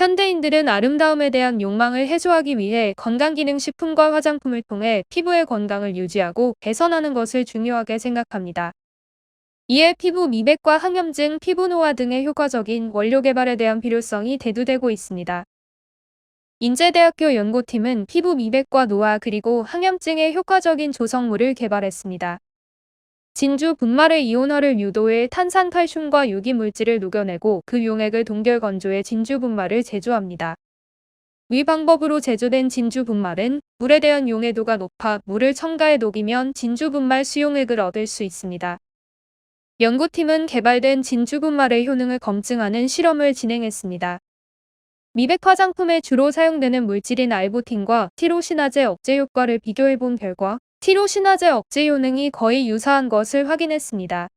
현대인들은 아름다움에 대한 욕망을 해소하기 위해 건강기능식품과 화장품을 통해 피부의 건강을 유지하고 개선하는 것을 중요하게 생각합니다. 이에 피부 미백과 항염증, 피부 노화 등의 효과적인 원료 개발에 대한 필요성이 대두되고 있습니다. 인제대학교 연구팀은 피부 미백과 노화 그리고 항염증에 효과적인 조성물을 개발했습니다. 진주 분말의 이온화를 유도해 탄산칼슘과 유기물질을 녹여내고 그 용액을 동결 건조해 진주 분말을 제조합니다. 위 방법으로 제조된 진주 분말은 물에 대한 용해도가 높아 물을 첨가해 녹이면 진주 분말 수용액을 얻을 수 있습니다. 연구팀은 개발된 진주 분말의 효능을 검증하는 실험을 진행했습니다. 미백 화장품에 주로 사용되는 물질인 알부틴과 티로시나제 억제 효과를 비교해 본 결과 티로시나제 억제 효능이 거의 유사한 것을 확인했습니다.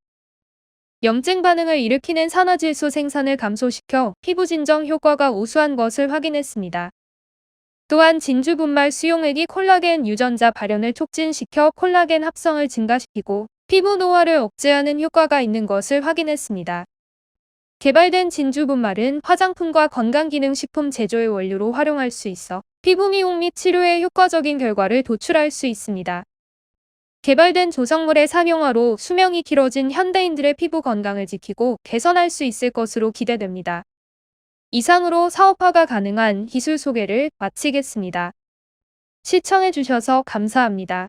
염증 반응을 일으키는 산화질소 생산을 감소시켜 피부 진정 효과가 우수한 것을 확인했습니다. 또한 진주 분말 수용액이 콜라겐 유전자 발현을 촉진시켜 콜라겐 합성을 증가시키고 피부 노화를 억제하는 효과가 있는 것을 확인했습니다. 개발된 진주 분말은 화장품과 건강기능식품 제조의 원료로 활용할 수 있어 피부 미용 및 치료에 효과적인 결과를 도출할 수 있습니다. 개발된 조성물의 상용화로 수명이 길어진 현대인들의 피부 건강을 지키고 개선할 수 있을 것으로 기대됩니다. 이상으로 사업화가 가능한 기술 소개를 마치겠습니다. 시청해주셔서 감사합니다.